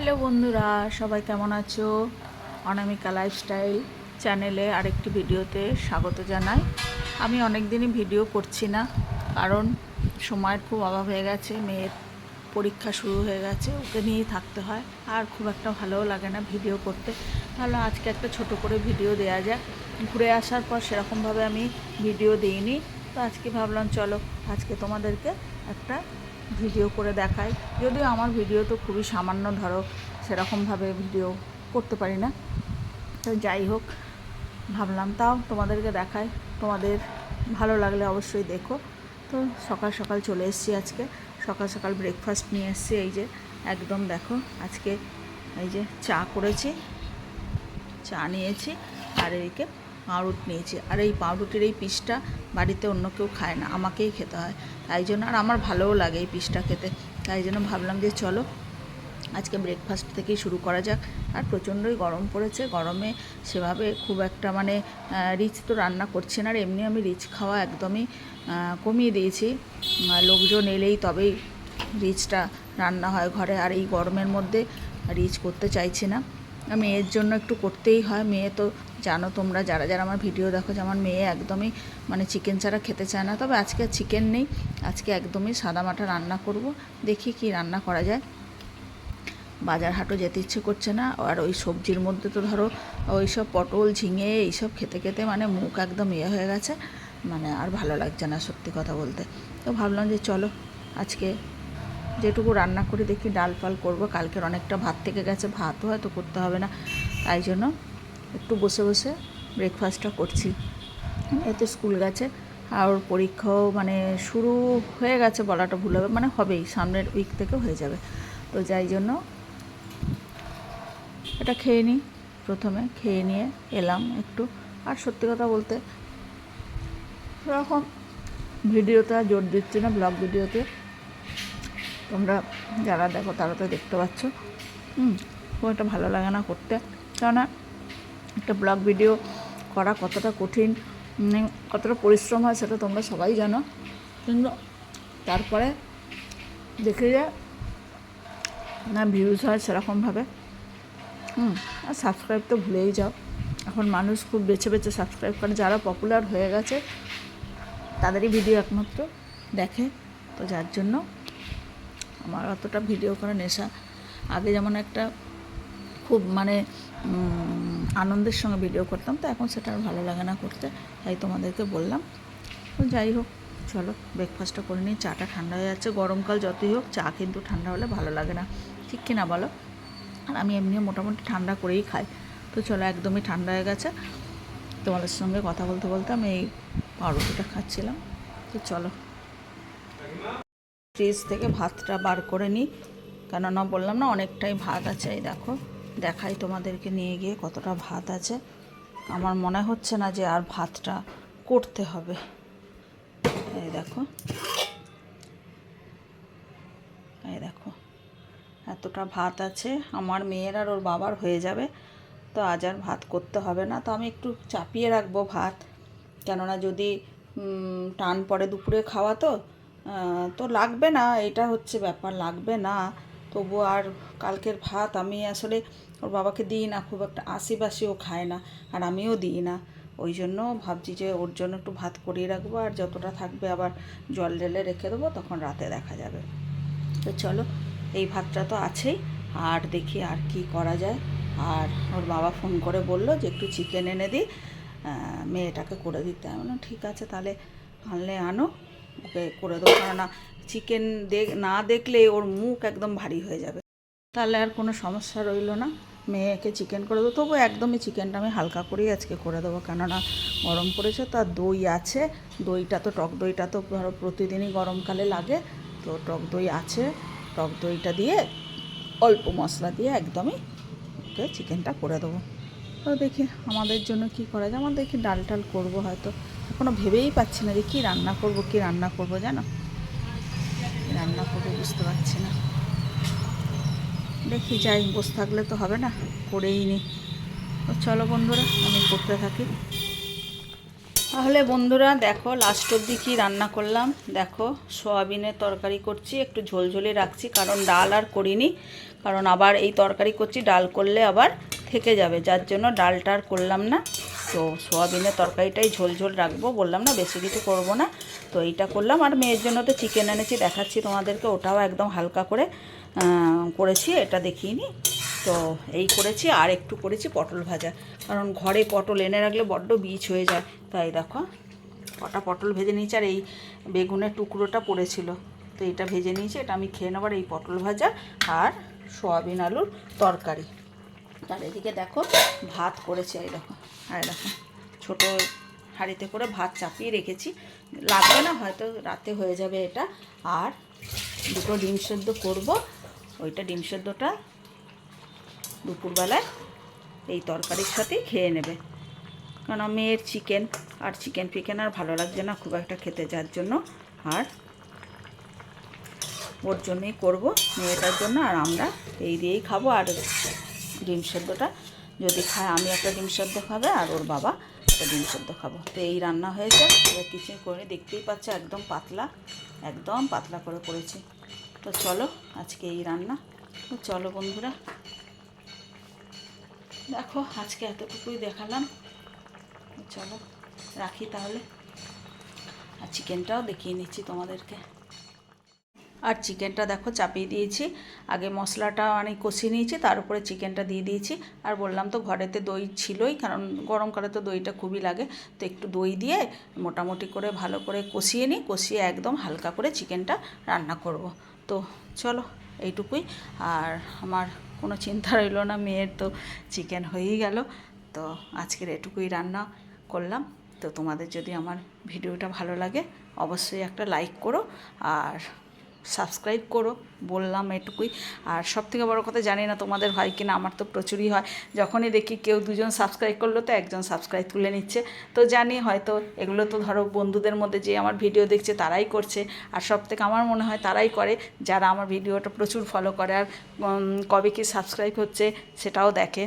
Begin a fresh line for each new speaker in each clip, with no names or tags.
Hello বন্ধুরা, সবাই কেমন আছো? অনামিকা লাইফস্টাইল চ্যানেলে আরেকটি ভিডিওতে স্বাগত জানাই। আমি অনেক দিনই ভিডিও করছি না, কারণ সময়ের খুব অভাব হয়ে গেছে, মেয়ের পরীক্ষা শুরু হয়ে গেছে, ওকে নিয়েই থাকতে হয়। আর খুব একটা ভালোও লাগে না ভিডিও করতে। ভালো আজকে একটা ছোট করে ভিডিও দেওয়া যাক। ঘুরে আসার পর সেরকমভাবে আমি ভিডিও দিইনি। তো আজকে ভাবলাম, চলো আজকে তোমাদেরকে একটা ভিডিও করে দেখাই যদিও আমার ভিডিও তো খুবই সামান্য, ধরো সেরকমভাবে ভিডিও করতে পারি না। তো যাই হোক, ভাবলাম তাও তোমাদেরকে দেখাই। তোমাদের ভালো লাগলে অবশ্যই দেখো। তো সকাল সকাল চলে এসেছি আজকে। সকাল সকাল ব্রেকফাস্ট নিয়ে এসেছি। এই যে একদম দেখো, আজকে এই যে চা করেছি, চা নিয়েছি। আর এদিকে পাউরুটি নিয়েছি। আর এই পাউরুটির এই পিসটা বাড়িতে অন্য কেউ খায় না, আমাকেই খেতে হয়। তাই জন্য আর আমার ভালোও লাগে এই পিসটা খেতে। তাই জন্য ভাবলাম যে চলো, আজকে ব্রেকফাস্ট থেকেই শুরু করা যাক। আর প্রচণ্ডই গরম পড়েছে, গরমে সেভাবে খুব একটা মানে রিচ তো রান্না করছি না, আর এমনি আমি রিচ খাওয়া একদমই কমিয়ে দিয়েছি। লোকজন এলেই তবেই রিচটা রান্না হয় ঘরে। আর এই গরমের মধ্যে রিচ করতে চাইছি না। মেয়ের জন্য একটু করতেই হয়, মেয়ে তো জানো তোমরা, যারা যারা আমার ভিডিও দেখো যে আমার মেয়ে একদমই মানে চিকেন ছাড়া খেতে চায় না। তবে আজকে চিকেন নেই। আজকে একদমই সাদামাটা রান্না করব। দেখি কি রান্না করা যায়। বাজার হাটও যেতে ইচ্ছে করছে না। আর ওই সবজির মধ্যে তো ধরো, ওই সব পটল, ঝিঙে এইসব খেতে খেতে মানে মুখ একদম ইয়ে হয়ে গেছে। মানে আর ভালো লাগছে না সত্যি কথা বলতে। তো ভাবলাম যে চলো, আজকে যেটুকু রান্না করে, দেখি ডাল ফাল করব। কালকের অনেকটা ভাত থেকে গেছে। ভাতও হয়তো করতে হবে না। তাই জন্য একটু বসে বসে ব্রেকফাস্টটা করছি। এতে স্কুল গেছে। আর ওর পরীক্ষাও মানে শুরু হয়ে গেছে বলাটা ভুল হবে মানে হবেই, সামনের উইক থেকে হয়ে যাবে। তো যাই জন্য এটা খেয়ে নিই প্রথমে, খেয়ে নিয়ে এলাম একটু। আর সত্যি কথা বলতে ভিডিওতে আর জোর দিচ্ছি না ব্লগ ভিডিওতে। তোমরা যারা দেখো তারা তো দেখতে পাচ্ছ। হুম, খুব একটা ভালো লাগে না করতে। কেননা একটা ব্লগ ভিডিও করা কতটা কঠিন কতটা পরিশ্রম হয় সেটা তোমরা সবাই জানো। কিন্তু তারপরে দেখে যে না ভিউজ হয় সেরকমভাবে। হুম, আর সাবস্ক্রাইব তো ভুলেই যাও। এখন মানুষ খুব বেছে বেছে সাবস্ক্রাইব করে। যারা পপুলার হয়ে গেছে, তাদেরই ভিডিও একমাত্র দেখে। তো যার জন্য আমার অতটা ভিডিও করা নেশা। আগে যেমন একটা খুব মানে আনন্দের সঙ্গে ভিডিও করতাম, তো এখন সেটা আর ভালো লাগে না করতে, তাই তোমাদেরকে বললাম। তো যাই হোক, চলো ব্রেকফাস্টটা করে নিই, চাটা ঠান্ডা হয়ে যাচ্ছে গরমকাল যতই হোক, চা কিন্তু ঠান্ডা হলে ভালো লাগে না। ঠিক কি না বলো? আর আমি এমনিও মোটামুটি ঠান্ডা করেই খাই। তো চলো একদমই ঠান্ডা হয়ে গেছে। তোমাদের সঙ্গে কথা বলতে বলতে আমি এই পাউরুটিটা খাচ্ছিলাম। তো চলো। ফ্রিজ থেকে ভাতটা বার করে নিই। কেননা বললাম না, অনেকটাই ভাত আছে, এই দেখো। দেখাই তোমাদেরকে নিয়ে গিয়ে কতটা ভাত আছে। আমার মনে হচ্ছে না যে আর ভাতটা করতে হবে। এই দেখো। এই দেখো। এতটা ভাত আছে। আমার মেয়ের আর ওর বাবার হয়ে যাবে। তো আজ আর ভাত করতে হবে না। তো আমি একটু চাপিয়ে রাখব ভাত। কেননা যদি টান পড়ে দুপুরে খাওয়া তো তো লাগবে না। এটা হচ্ছে ব্যাপার। লাগবে না। তবু আর কালকের ভাত আমি আসলে ওর বাবাকে দিই না, খুব একটা আশিবাসিও খায় না আর আমিও দিই না। ওই জন্য ভাবছি যে ওর জন্য একটু ভাত করিয়ে রাখব আর যতটা থাকবে আবার জল ঢেলে রেখে দেবো, তখন রাতে দেখা যাবে। তো চলো, এই ভাতটা তো আছেই, আর দেখি আর কি করা যায়। আর ওর বাবা ফোন করে বলল যে একটু চিকেন এনে দিই মেয়েটাকে করে দিতে। আমি ঠিক আছে, তাহলে আনলে আনো। ওকে করে দেবো কেননা চিকেন না দেখলে ওর মুখ একদম ভারী হয়ে যাবে। তাহলে আর কোনো সমস্যা রইল না। মেয়েকে চিকেন করে দেবো তবু একদমই চিকেনটা আমি হালকা করেই আজকে করে দেবো। কেননা গরম পড়েছে, তো আর দই আছে। দইটা তো, টক দইটা তো ধরো প্রতিদিনই গরমকালে লাগে। তো টক দই আছে। টক দইটা দিয়ে অল্প মশলা দিয়ে একদমই ওকে চিকেনটা করে দেবো। তো দেখি আমাদের জন্য কি করা যায়। আমার দেখি ডাল টাল করব হয়তো। এখনও ভেবেই পাচ্ছি না যে কী রান্না করব, কী রান্না করব, জানো? রান্না করব বুঝতে পারছি না। দেখি, যাই বসে থাকলে তো হবে না, করেই নি। তো চলো বন্ধুরা, আমি করতে থাকি। তাহলে বন্ধুরা, দেখো লাস্ট অবধি কী রান্না করলাম? দেখো, সোয়াবিনের তরকারি করছি, একটু ঝোলঝোলে রাখছি, কারণ ডাল আর করিনি, কারণ আবার এই তরকারি করছি, ডাল করলে আবার থেকে যাবে, যার জন্য ডালটা আর করলাম না। তো সোয়াবিনের তরকারিটাই ঝোল ঝোল রাখব। বললাম না, বেশি কিছু করব না। তো এইটা করলাম। আর মেয়ের জন্য তো চিকেন এনেছি, দেখাচ্ছি তোমাদেরকে। ওটাও একদম হালকা করে করেছি, এটা দেখিনি তো এই করেছি, আর একটু করেছি পটল ভাজা। কারণ ঘরে পটল এনে রাখলে বড্ড বীজ হয়ে যায়। তাই দেখো, কটা পটল ভেজে নিয়েছি, আর এই বেগুনের টুকরোটা পড়েছিল। তো এটা ভেজে নিয়েছি, এটা আমি খেয়ে নেবার এই পটল ভাজা আর সোয়াবিন আলুর তরকারি। আর এদিকে দেখো ভাত করেছি দেখো আর দেখো ছোটো হাঁড়িতে করে ভাত চাপিয়ে রেখেছি। লাগবে না, হয়তো রাতে হয়ে যাবে এটা। আর দুটো ডিম সেদ্ধ করব। ওইটা ডিম সেদ্ধটা দুপুরবেলায় এই তরকারির সাথেই খেয়ে নেবে। কারণ মেয়ের চিকেন, আর চিকেন ফিকেন আর ভালো লাগছে না খুব একটা খেতে, যার জন্য। আর ওর জন্যই করব, মেয়েটার জন্য, আর আমরা এই দিয়েই খাব। আর ডিম সেদ্ধটা। যদি খায়, আমি একটা ডিম সেদ্ধ খাবে আর ওর বাবা একটা ডিম সেদ্ধ খাব। তো এই রান্না হয়েছে। এবার কিচেন করে দেখতেই পাচ্ছে একদম পাতলা একদম পাতলা করে করেছি। তো চলো, আজকে এই রান্না। তো চলো বন্ধুরা। দেখো, আজকে এতটুকুই দেখালাম। চলো, রাখি তাহলে। আর চিকেনটাও দেখিয়ে নিচ্ছি তোমাদেরকে। আর চিকেনটা দেখো চাপিয়ে দিয়েছি। আগে মশলাটা অনেক কষিয়ে নিয়েছি, তার উপরে চিকেনটা দিয়ে দিয়েছি। আর বললাম তো ঘরেতে দই ছিলই, কারণ গরমকালে তো দইটা খুবই লাগে। তো একটু দই দিয়ে মোটামুটি করে ভালো করে কষিয়ে নিই, কষিয়ে একদম হালকা করে চিকেনটা রান্না করব। তো চলো এইটুকুই। আর আমার কোনো চিন্তা রইল না, মেয়ের তো চিকেন হয়েই গেল। তো আজকের এটুকুই রান্না করলাম। তো তোমাদের যদি আমার ভিডিওটা ভালো লাগে, অবশ্যই একটা লাইক করো। আর সাবস্ক্রাইব করো, বললাম এটুকুই। আর সব থেকে বড়ো কথা জানি না তোমাদের হয় কিনা, আমার তো প্রচুরই হয়। যখনই দেখি কেউ দুজন সাবস্ক্রাইব করল তো একজন সাবস্ক্রাইব তুলে নিচ্ছে। তো জানি হয়তো এগুলো তো ধরো বন্ধুদের মধ্যে যে আমার ভিডিও দেখছে তারাই করছে। আর সব থেকে আমার মনে হয় তারাই করে, যারা আমার ভিডিওটা প্রচুর ফলো করে আর কবে কি সাবস্ক্রাইব হচ্ছে সেটাও দেখে।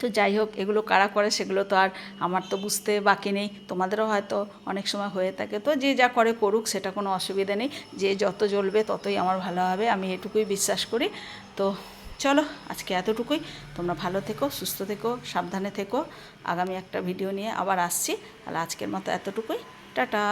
তো যাই হোক, এগুলো কারা করে সেগুলো তো আর আমার তো বুঝতে বাকি নেই। তোমাদেরও হয়তো অনেক সময় হয়ে থাকে। তো যে যা করে করুক, সেটা কোনো অসুবিধা নেই। যে যত জ্বলবে, ততই আমার ভালো হবে। আমি এটুকুই বিশ্বাস করি। তো চলো, আজকে এতটুকুই। তোমরা ভালো থেকো, সুস্থ থেকো, সাবধানে থেকো। আগামী একটা ভিডিও নিয়ে আবার আসছি। তাহলে আজকের মতো এতটুকুই। টাটা!